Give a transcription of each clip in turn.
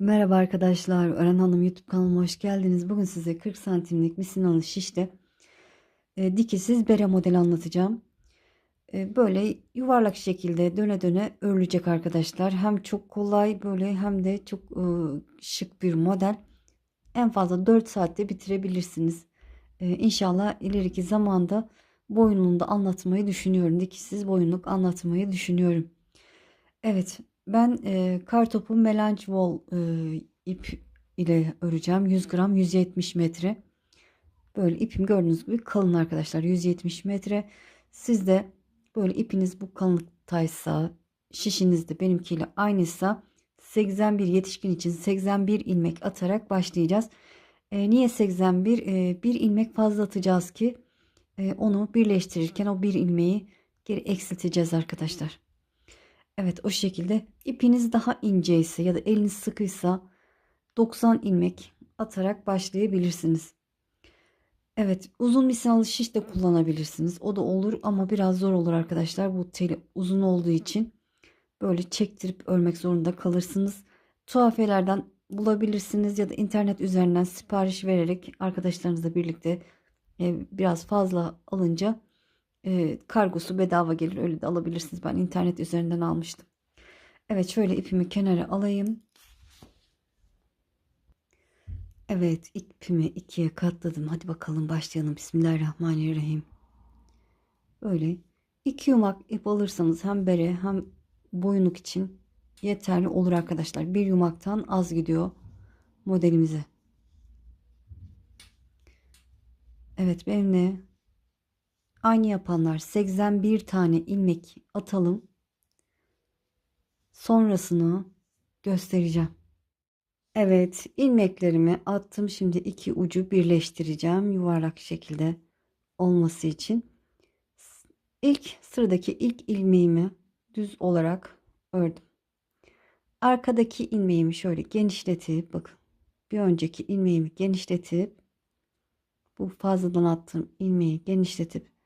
Merhaba arkadaşlar, Ören Hanım YouTube kanalıma hoş geldiniz. Bugün size 40 santimlik misinalı şişte e, dikişsiz bere modeli anlatacağım. E, böyle yuvarlak şekilde döne döne örülecek arkadaşlar. Hem çok kolay böyle hem de çok e, şık bir model. En fazla 4 saatte bitirebilirsiniz. E, İnşallah ileriki zamanda boyunluğunda anlatmayı düşünüyorum. Dikişsiz boyunluk anlatmayı düşünüyorum. Evet, ben e, kartopu melange wool e, ip ile öreceğim. 100 gram 170 metre. Böyle ipim gördüğünüz gibi kalın arkadaşlar. 170 metre. Siz de böyle ipiniz bu kalınlıktaysa şişiniz de benimkiyle aynıysa 81 yetişkin için 81 ilmek atarak başlayacağız. E, niye 81? E, bir ilmek fazla atacağız ki e, onu birleştirirken o bir ilmeği geri eksilteceğiz arkadaşlar. Evet o şekilde ipiniz daha ince ise ya da eliniz sıkıysa 90 ilmek atarak başlayabilirsiniz. Evet uzun misinalı şiş de kullanabilirsiniz. O da olur ama biraz zor olur arkadaşlar. Bu teli uzun olduğu için böyle çektirip örmek zorunda kalırsınız. Tuhafelerden bulabilirsiniz ya da internet üzerinden sipariş vererek arkadaşlarınızla birlikte e, biraz fazla alınca e, kargosu bedava gelir öyle de alabilirsiniz. Ben internet üzerinden almıştım. Evet şöyle ipimi kenara alayım. Evet ipimi ikiye katladım. Hadi bakalım başlayalım. Bismillahirrahmanirrahim. Böyle iki yumak ip alırsanız hem bere hem boyunluk için yeterli olur arkadaşlar. Bir yumaktan az gidiyor modelimize. Evet benimle aynı yapanlar 81 tane ilmek atalım. Sonrasını göstereceğim. Evet ilmeklerimi attım. Şimdi iki ucu birleştireceğim. Yuvarlak şekilde olması için. İlk sıradaki ilk ilmeğimi düz olarak ördüm. Arkadaki ilmeğimi şöyle genişletip bakın bir önceki ilmeğimi genişletip bu fazladan attığım ilmeği genişletip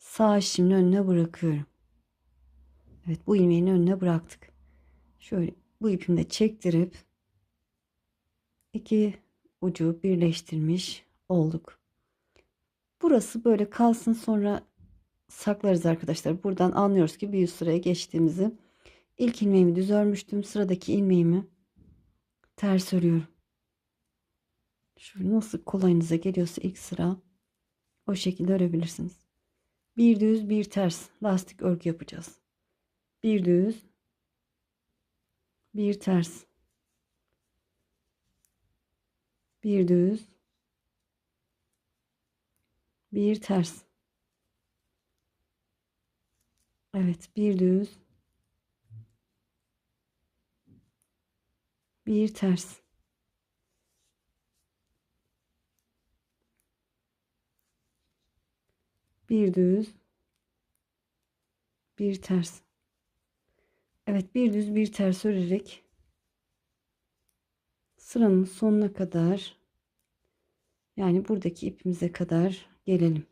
sağ şimin önüne bırakıyorum. Evet bu ilmeğin önüne bıraktık. Şöyle bu ipimde çektirip iki ucu birleştirmiş olduk. Burası böyle kalsın sonra saklarız arkadaşlar. Buradan anlıyoruz ki bir üst sıraya geçtiğimizi. İlk ilmeğimi düz örmüştüm. Sıradaki ilmeğimi ters örüyorum. Şu nasıl kolayınıza geliyorsa ilk sıra o şekilde örebilirsiniz. Bir düz bir ters lastik örgü yapacağız. Bir düz bir ters. Bir düz bir ters. Evet bir düz bir ters bir düz bir ters Evet bir düz bir ters örerek sıranın sonuna kadar yani buradaki ipimize kadar gelelim.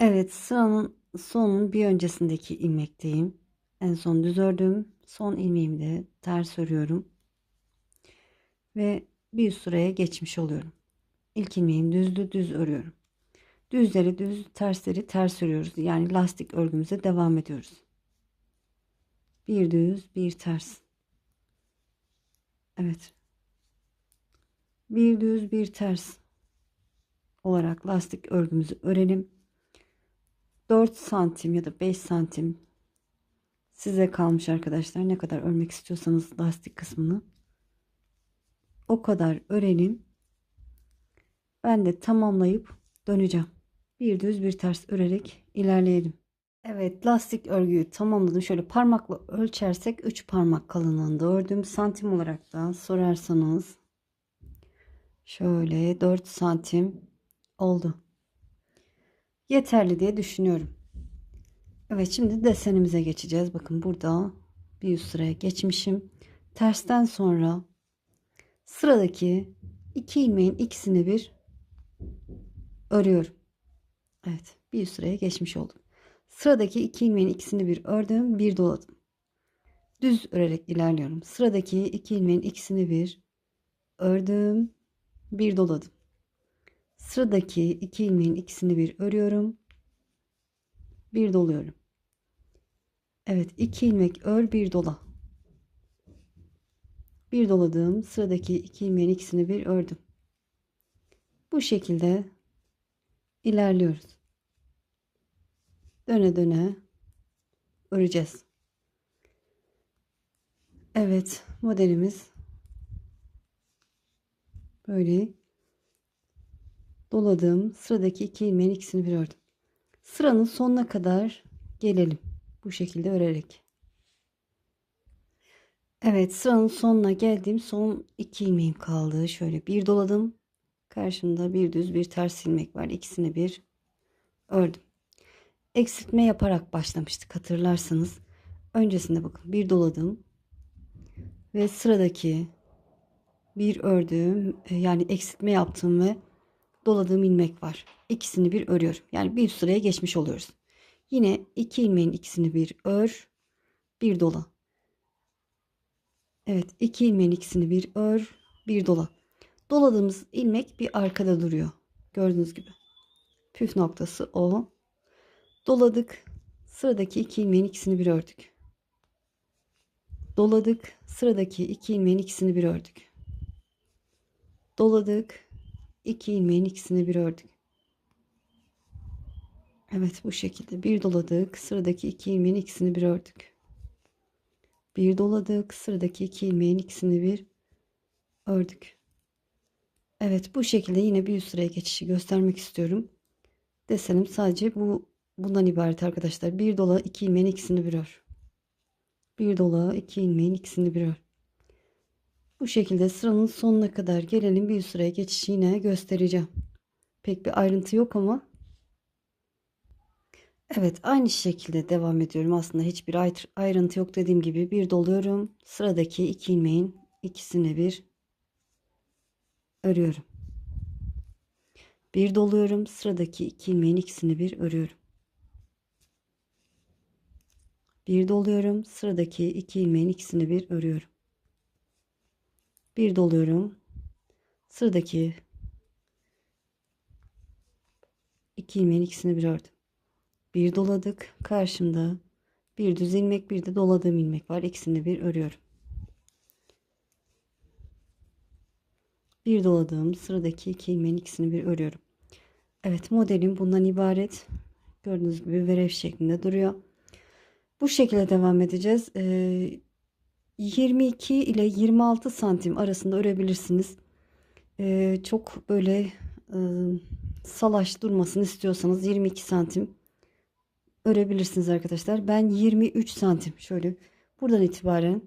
Evet sıranın sonun bir öncesindeki ilmekteyim. En son düz ördüm. Son ilmeğimi de ters örüyorum. Ve bir sıraya geçmiş oluyorum. İlk ilmeğim düzdü düz örüyorum. Düzleri düz tersleri ters örüyoruz. Yani lastik örgümüze devam ediyoruz. Bir düz bir ters. Evet. Bir düz bir ters olarak lastik örgümüzü örelim. 4 santim ya da 5 santim size kalmış arkadaşlar. Ne kadar örmek istiyorsanız lastik kısmını o kadar örelim. Ben de tamamlayıp döneceğim. Bir düz bir ters örerek ilerleyelim. Evet lastik örgüyü tamamladım. Şöyle parmakla ölçersek 3 parmak kalınlığında ördüm. Santim olarak da sorarsanız şöyle 4 santim oldu. Yeterli diye düşünüyorum. Evet şimdi desenimize geçeceğiz. Bakın burada bir üst sıraya geçmişim. Tersten sonra sıradaki iki ilmeğin ikisini bir örüyorum. Evet bir üst sıraya geçmiş oldum. Sıradaki iki ilmeğin ikisini bir ördüm, bir doladım. düz örerek ilerliyorum. Sıradaki iki ilmeğin ikisini bir ördüm, bir doladım. Sıradaki iki ilmeğin ikisini bir örüyorum, bir doluyorum. Evet, iki ilmek ör, bir dola. Bir doladım. Sıradaki iki ilmeğin ikisini bir ördüm. Bu şekilde ilerliyoruz. Döne döne öreceğiz. Evet, modelimiz böyle doladım. Sıradaki iki ilmeğin ikisini bir ördüm. Sıranın sonuna kadar gelelim. Bu şekilde örerek. Evet, sıranın sonuna geldim. Son iki ilmeğim kaldı. Şöyle bir doladım. Karşımda bir düz bir ters ilmek var. İkisini bir ördüm. Eksiltme yaparak başlamıştık hatırlarsanız. Öncesinde bakın bir doladım. Ve sıradaki bir ördüğüm e, yani eksiltme yaptığım ve doladığım ilmek var. İkisini bir örüyorum. Yani bir sıraya geçmiş oluyoruz. Yine iki ilmeğin ikisini bir ör, bir dola. Evet, iki ilmeğin ikisini bir ör, bir dola. Doladığımız ilmek bir arkada duruyor. Gördüğünüz gibi. Püf noktası o. Doladık. Sıradaki iki ilmeğin ikisini bir ördük. Doladık. Sıradaki iki ilmeğin ikisini bir ördük. Doladık. iki ilmeğin ikisini bir ördük. Evet bu şekilde bir doladık. Sıradaki iki ilmeğin ikisini bir ördük. Bir doladık. Sıradaki iki ilmeğin ikisini bir ördük. Evet bu şekilde yine bir üst sıraya geçişi göstermek istiyorum. Desenim sadece bu bundan ibaret arkadaşlar. Bir dola iki ilmeğin ikisini bir ör. Bir dola iki ilmeğin ikisini bir. Bu şekilde sıranın sonuna kadar gelelim. Bir sıraya geçişi yine göstereceğim. Pek bir ayrıntı yok ama Evet aynı şekilde devam ediyorum. Aslında hiçbir ayrıntı yok dediğim gibi bir doluyorum. Sıradaki iki ilmeğin ikisini bir örüyorum. Bir doluyorum. Sıradaki iki ilmeğin ikisini bir örüyorum. Bir doluyorum. Sıradaki iki ilmeğin ikisini bir örüyorum. Bir doluyorum. Sıradaki iki ilmeğin ikisini bir ördüm. Bir doladık. Karşımda bir düz ilmek bir de doladığım ilmek var. İkisini bir örüyorum. Bir doladığım sıradaki iki ilmeğin ikisini bir örüyorum. Evet modelim bundan ibaret. Gördüğünüz gibi verev şeklinde duruyor. Bu şekilde devam edeceğiz. Ee, 22 ile 26 santim arasında örebilirsiniz. Ee, çok böyle e, salaş durmasını istiyorsanız 22 santim örebilirsiniz arkadaşlar. Ben 23 santim şöyle buradan itibaren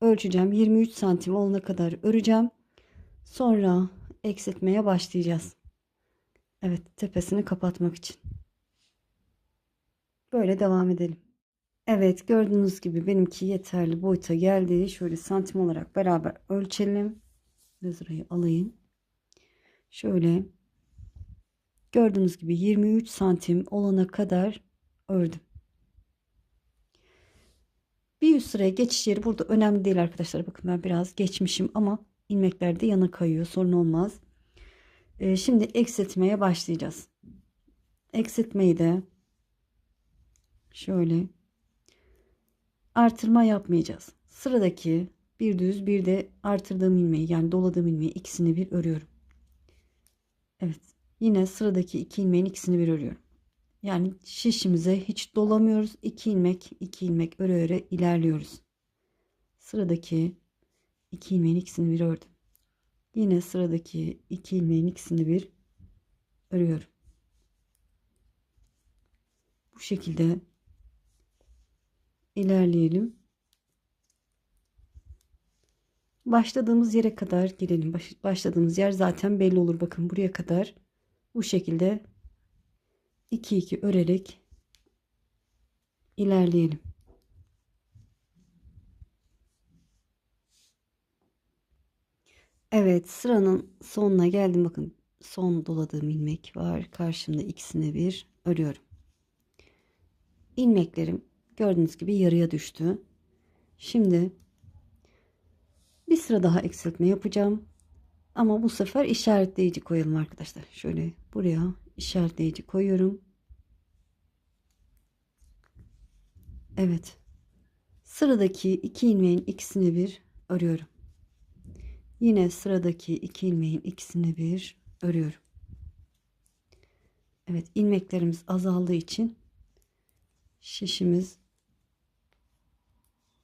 ölçeceğim. 23 santim olana kadar öreceğim. Sonra eksiltmeye başlayacağız. Evet tepesini kapatmak için. Böyle devam edelim. Evet gördüğünüz gibi benimki yeterli boyuta geldi. Şöyle santim olarak beraber ölçelim. Mezrayı alayım. Şöyle gördüğünüz gibi 23 santim olana kadar ördüm. Bir üst sıraya geçiş yeri burada önemli değil arkadaşlar. Bakın ben biraz geçmişim ama ilmekler de yana kayıyor. Sorun olmaz. Ee, şimdi eksiltmeye başlayacağız. Eksiltmeyi de şöyle artırma yapmayacağız. Sıradaki bir düz bir de artırdığım ilmeği yani doladığım ilmeği ikisini bir örüyorum. Evet. Yine sıradaki iki ilmeğin ikisini bir örüyorum. Yani şişimize hiç dolamıyoruz. 2 ilmek 2 ilmek öre öre ilerliyoruz. Sıradaki 2 ilmeğin ikisini bir ördüm. Yine sıradaki 2 ilmeğin ikisini bir örüyorum. Bu şekilde ilerleyelim. Başladığımız yere kadar gelelim. Başladığımız yer zaten belli olur. Bakın buraya kadar bu şekilde 2 2 örerek ilerleyelim. Evet sıranın sonuna geldim. Bakın son doladığım ilmek var. Karşımda ikisini bir örüyorum. İlmeklerim gördüğünüz gibi yarıya düştü. Şimdi bir sıra daha eksiltme yapacağım. Ama bu sefer işaretleyici koyalım arkadaşlar. Şöyle buraya işaretleyici koyuyorum. Evet. Sıradaki iki ilmeğin ikisini bir örüyorum. Yine sıradaki iki ilmeğin ikisini bir örüyorum. Evet ilmeklerimiz azaldığı için şişimiz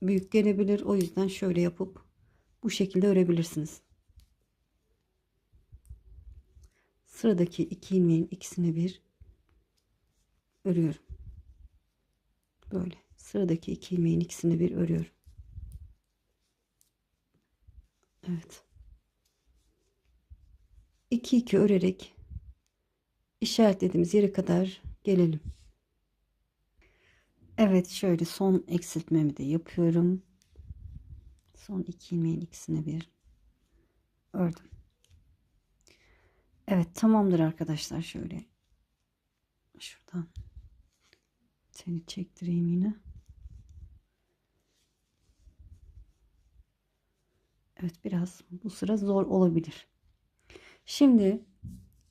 büyük gelebilir. O yüzden şöyle yapıp bu şekilde örebilirsiniz. Sıradaki iki ilmeğin ikisini bir örüyorum. Böyle sıradaki iki ilmeğin ikisini bir örüyorum. Evet. 2 2 örerek işaretlediğimiz yere kadar gelelim. Evet şöyle son eksiltmemi de yapıyorum. Son iki ilmeğin ikisini bir ördüm. Evet tamamdır arkadaşlar şöyle. Şuradan seni çektireyim yine. Evet biraz bu sıra zor olabilir. Şimdi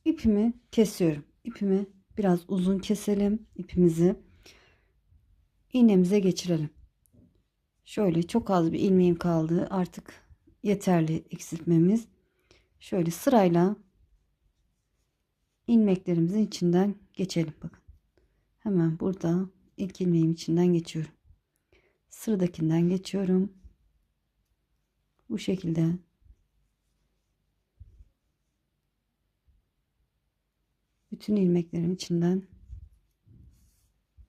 ipimi kesiyorum. İpimi biraz uzun keselim. ipimizi iğnemize geçirelim. Şöyle çok az bir ilmeğim kaldı. Artık yeterli eksiltmemiz. Şöyle sırayla ilmeklerimizin içinden geçelim. Bakın. Hemen burada ilk ilmeğim içinden geçiyorum. Sıradakinden geçiyorum. Bu şekilde bütün ilmeklerin içinden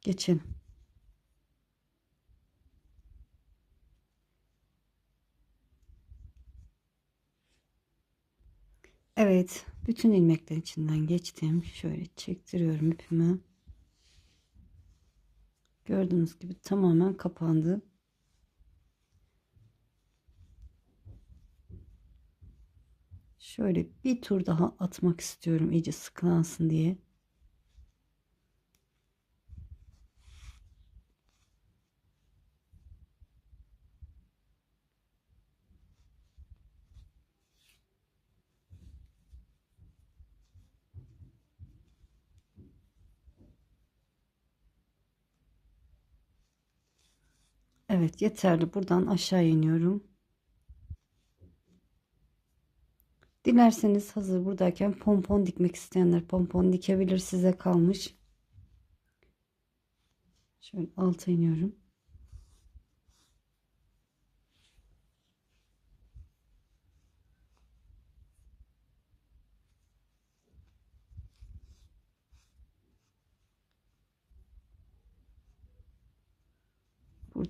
geçelim. Evet, bütün ilmekler içinden geçtim. Şöyle çektiriyorum ipimi. Gördüğünüz gibi tamamen kapandı. Şöyle bir tur daha atmak istiyorum iyice sıkılansın diye. Evet yeterli. Buradan aşağı iniyorum. Dilerseniz hazır buradayken pompon dikmek isteyenler pompon dikebilir. Size kalmış. Şöyle alta iniyorum.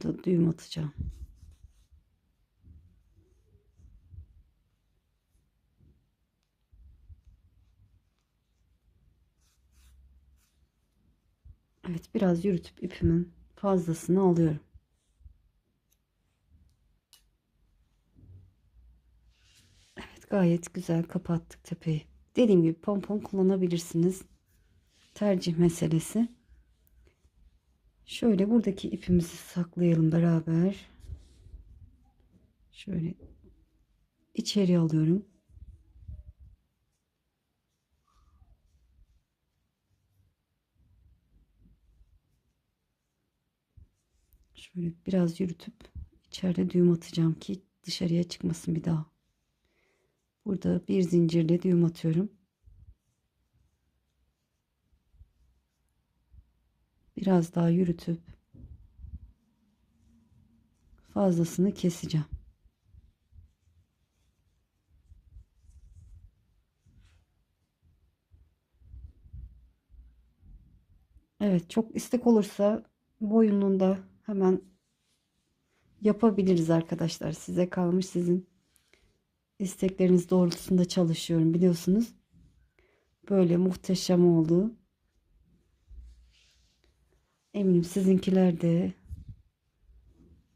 Burada düğüm atacağım. Evet biraz yürütüp ipimin fazlasını alıyorum. Evet gayet güzel kapattık tepeyi. Dediğim gibi pompon kullanabilirsiniz. Tercih meselesi. Şöyle buradaki ipimizi saklayalım beraber. Şöyle içeri alıyorum. Şöyle biraz yürütüp içeride düğüm atacağım ki dışarıya çıkmasın bir daha. Burada bir zincirle düğüm atıyorum. Biraz daha yürütüp fazlasını keseceğim. Evet çok istek olursa boyunluğunda hemen yapabiliriz arkadaşlar. Size kalmış sizin istekleriniz doğrultusunda çalışıyorum biliyorsunuz. Böyle muhteşem oldu. Eminim sizinkiler de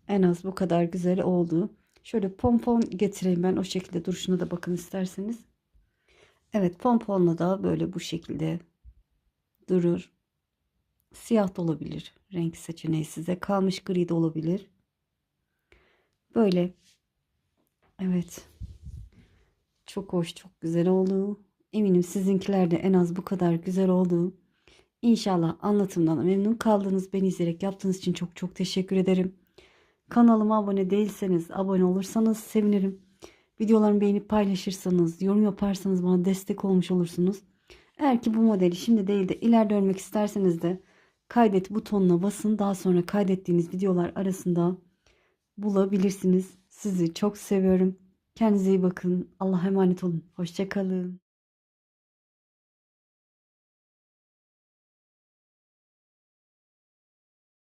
en az bu kadar güzel oldu. Şöyle pompon getireyim ben o şekilde duruşuna da bakın isterseniz. Evet pomponla da böyle bu şekilde durur. Siyah da olabilir. Renk seçeneği size kalmış gri de olabilir. Böyle. Evet. Çok hoş, çok güzel oldu. Eminim sizinkiler de en az bu kadar güzel oldu. İnşallah anlatımdan memnun kaldınız. Beni izleyerek yaptığınız için çok çok teşekkür ederim. Kanalıma abone değilseniz abone olursanız sevinirim. Videolarımı beğenip paylaşırsanız, yorum yaparsanız bana destek olmuş olursunuz. Eğer ki bu modeli şimdi değil de ileride örmek isterseniz de kaydet butonuna basın. Daha sonra kaydettiğiniz videolar arasında bulabilirsiniz. Sizi çok seviyorum. Kendinize iyi bakın. Allah'a emanet olun. Hoşçakalın.